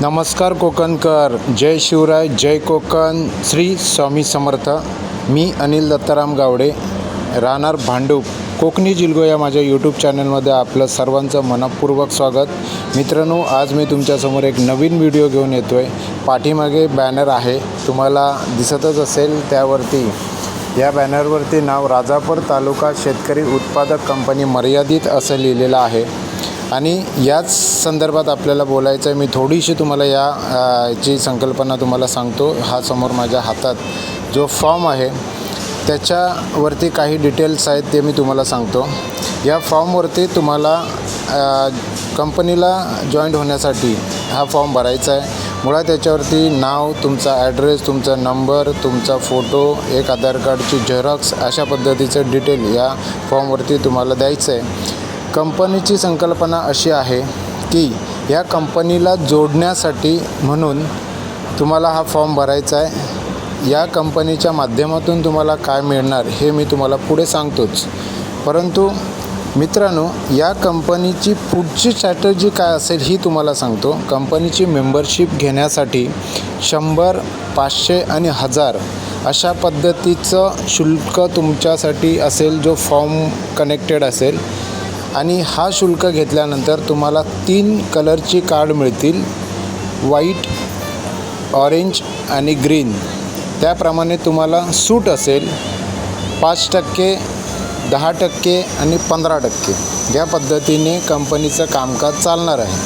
नमस्कार कोकणकर. जय शिवराय जय कोकण. श्री स्वामी समर्थ. मी अनिल दत्ताराम गावडे राहणार भांडूप. कोकणी जिल्गो या माझ्या यूट्यूब चॅनलमध्ये आपलं सर्वांचं मनपूर्वक स्वागत. मित्रांनो आज मी तुमच्यासमोर एक नवीन व्हिडिओ घेऊन येतो आहे पाठीमागे बॅनर आहे. तुम्हाला दिसतच असेल त्यावरती. या बॅनरवरती नाव राजापूर तालुका शेतकरी उत्पादक कंपनी मर्यादित असं लिहिलेलं आहे. आणि याच संदर्भात आपल्याला बोलायचं आहे मी थोडीशी तुम्हाला या जी संकल्पना तुम्हाला सांगतो हा समोर माझ्या हातात जो फॉर्म आहे त्याच्यावरती काही डिटेल्स आहेत ते मी तुम्हाला सांगतो. या फॉर्मवरती तुम्हाला कंपनीला जॉईंट होण्यासाठी हा फॉर्म भरायचा आहे. मुळात त्याच्यावरती नाव तुमचा ॲड्रेस तुमचा नंबर तुमचा फोटो एक आधार कार्डची झेरॉक्स अशा पद्धतीचं डिटेल या फॉर्मवरती तुम्हाला द्यायचं आहे. कंपनीची संकल्पना अशी आहे की या कंपनीला जोडण्यासाठी म्हणून तुम्हाला हा फॉर्म भरायचा आहे. या कंपनीच्या माध्यमातून तुम्हाला काय मिळणार हे मी तुम्हाला पुढे सांगतोच. परंतु मित्रांनो या कंपनीची पुढची स्ट्रॅटर्जी काय असेल ही तुम्हाला सांगतो. कंपनीची मेंबरशिप घेण्यासाठी शंभर पाचशे आणि हजार अशा पद्धतीचं शुल्क तुमच्यासाठी असेल जो फॉर्म कनेक्टेड असेल. आणि हा शुल्क घेतल्यानंतर तुम्हाला तीन कलरची कार्ड मिळतील. व्हाईट ऑरेंज आणि ग्रीन. त्याप्रमाणे तुम्हाला सूट असेल पाच टक्के दहा टक्के आणि पंधरा टक्के. या पद्धतीने कंपनीचं कामकाज चालणार आहे.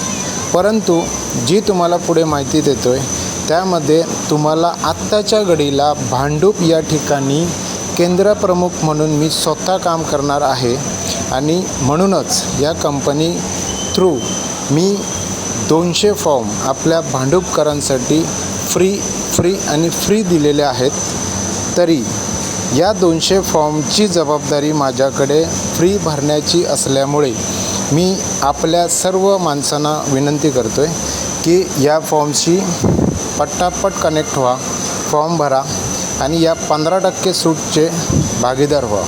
परंतु जी तुम्हाला पुढे माहिती देतो आहे त्यामध्ये तुम्हाला आत्ताच्या घडीला भांडूप या ठिकाणी केंद्रप्रमुख म्हणून मी स्वतः काम करणार आहे. आणि म्हणूनच या कंपनी थ्रू मी दोनशे फॉर्म आपल्या भांडूपकरांसाठी फ्री फ्री आणि फ्री दिलेले आहेत. तरी या दोनशे फॉर्मची जबाबदारी माझ्याकडे फ्री भरण्याची असल्यामुळे मी आपल्या सर्व माणसांना विनंती करतो आहे की या फॉर्मशी पट्टापट कनेक्ट व्हा फॉर्म भरा आणि या पंधरा टक्के सूटचे भागीदार व्हा.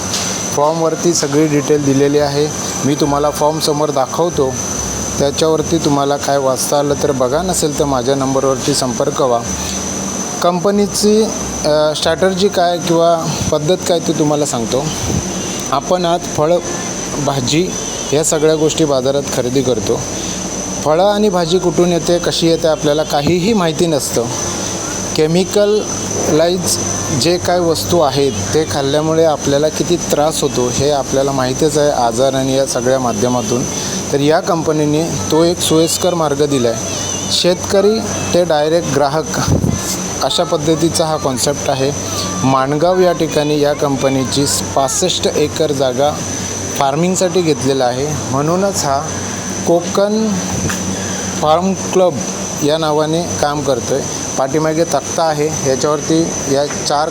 फॉर्मवरती सगळी डिटेल दिलेली आहे. मी तुम्हाला फॉर्म समोर दाखवतो. त्याच्यावरती तुम्हाला काय वाचता आलं तर बघा नसेल तर माझ्या नंबरवरती संपर्क व्हा. कंपनीची स्ट्रॅटर्जी काय किंवा पद्धत काय ते तुम्हाला सांगतो. आपण आज फळ भाजी ह्या सगळ्या गोष्टी बाजारात खरेदी करतो. फळं आणि भाजी कुठून येते कशी येते आपल्याला काहीही माहिती नसतं. केमिकललाइज जे काय वस्तू आहेत ते खाल्ल्यामुळे आपल्याला किती त्रास होतो हे आपल्याला माहीतच आहे आजार आणि या सगळ्या माध्यमातून. तर या कंपनीने तो एक सोयीस्कर मार्ग दिला आहे शेतकरी ते डायरेक्ट ग्राहक अशा पद्धतीचा हा कॉन्सेप्ट आहे. माणगाव या ठिकाणी या कंपनीची पासष्ट एकर जागा फार्मिंगसाठी घेतलेला आहे. म्हणूनच हा कोकण फार्म क्लब या नावाने काम करतो आहे पाठीमागे तक्ता आहे. याच्यावरती या चार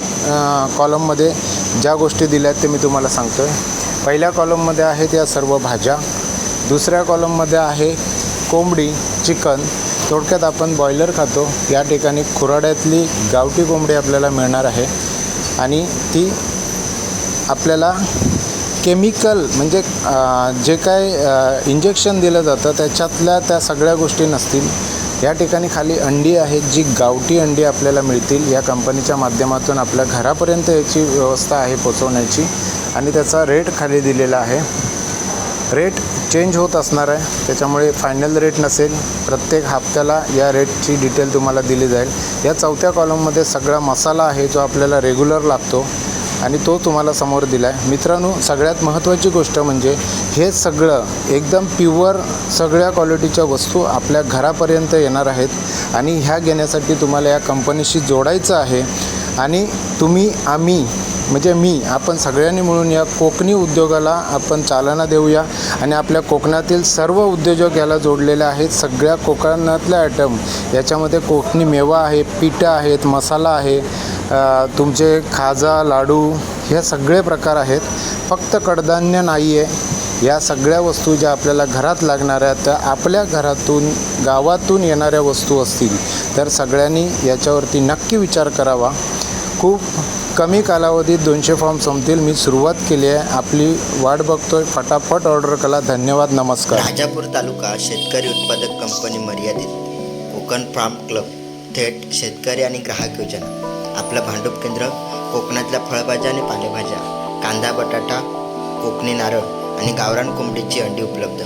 कॉलममध्ये ज्या गोष्टी दिल्या आहेत ते मी तुम्हाला सांगतो आहे पहिल्या कॉलममध्ये आहेत या सर्व भाज्या. दुसऱ्या कॉलममध्ये आहे कोंबडी चिकन. थोडक्यात आपण बॉयलर खातो. या ठिकाणी खुराड्यातली गावठी कोंबडी आपल्याला मिळणार आहे. आणि ती आपल्याला केमिकल म्हणजे जे काय इंजेक्शन दिलं जातं त्याच्यातल्या त्या सगळ्या गोष्टी नसतील. या ठिकाणी खाली अंडी आहेत जी गावठी अंडी आपल्याला मिळतील. या कंपनीच्या माध्यमातून आपल्या घरापर्यंत याची व्यवस्था आहे पोचवण्याची आणि त्याचा रेट खाली दिलेला आहे. रेट चेंज होत असणार आहे. त्याच्यामुळे फायनल रेट नसेल. प्रत्येक हप्त्याला या रेटची डिटेल तुम्हाला दिली जाईल. या चौथ्या कॉलममध्ये सगळा मसाला आहे जो आपल्याला रेग्युलर लागतो. आणि तो तुम्हाला समोर दिला आहे मित्रांनो सगळ्यात महत्त्वाची गोष्ट म्हणजे हे सगळं एकदम प्युअर सगळ्या क्वालिटीच्या वस्तू आपल्या घरापर्यंत येणार आहेत आणि ह्या घेण्यासाठी तुम्हाला या कंपनीशी जोडायचं आहे. आणि तुम्ही आम्ही म्हणजे मी आपण सगळ्यांनी मिळून या कोकणी उद्योगाला आपण चालना देऊया आणि आपल्या कोकणातील सर्व उद्योजक याला जोडलेले आहेत. सगळ्या कोकणातल्या आयटम याच्यामध्ये कोकणी मेवा आहे पिठं आहेत मसाला आहे तुमचे खाजा लाडू हे सगळे प्रकार आहेत. फक्त कडधान्य नाही आहे या सगळ्या वस्तू ज्या आपल्याला घरात लागणाऱ्या त्या आपल्या घरातून गावातून येणाऱ्या वस्तू असतील तर सगळ्यांनी याच्यावरती नक्की विचार करावा. खूप कमी कालावधीत दोनशे फॉर्म संपतील. मी सुरुवात केली आहे. आपली वाट बघतोय. फटाफट ऑर्डर करा. धन्यवाद. नमस्कार. राजापूर तालुका शेतकरी उत्पादक कंपनी मर्यादित कोकण फार्म क्लब थेट शेतकरी आणि ग्राहक योजना. आपलं भांडूप केंद्र कोकणातल्या फळभाज्या आणि पालेभाज्या कांदा बटाटा कोकणी नारळ आणि गावरान कोंबडीची अंडी उपलब्ध.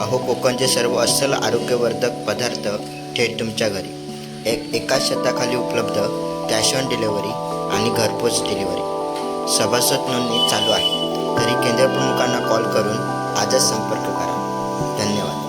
अहो कोकणचे सर्व अस्सल आरोग्यवर्धक पदार्थ थेट तुमच्या घरी. एक एकाच शताखाली उपलब्ध कॅश ऑन डिलेवरी आणि घरपोच डिलिव्हरी. सभासद नोंदणी चालू आहे. तरी केंद्र प्रमुखांना कॉल करून आजच संपर्क करा. धन्यवाद.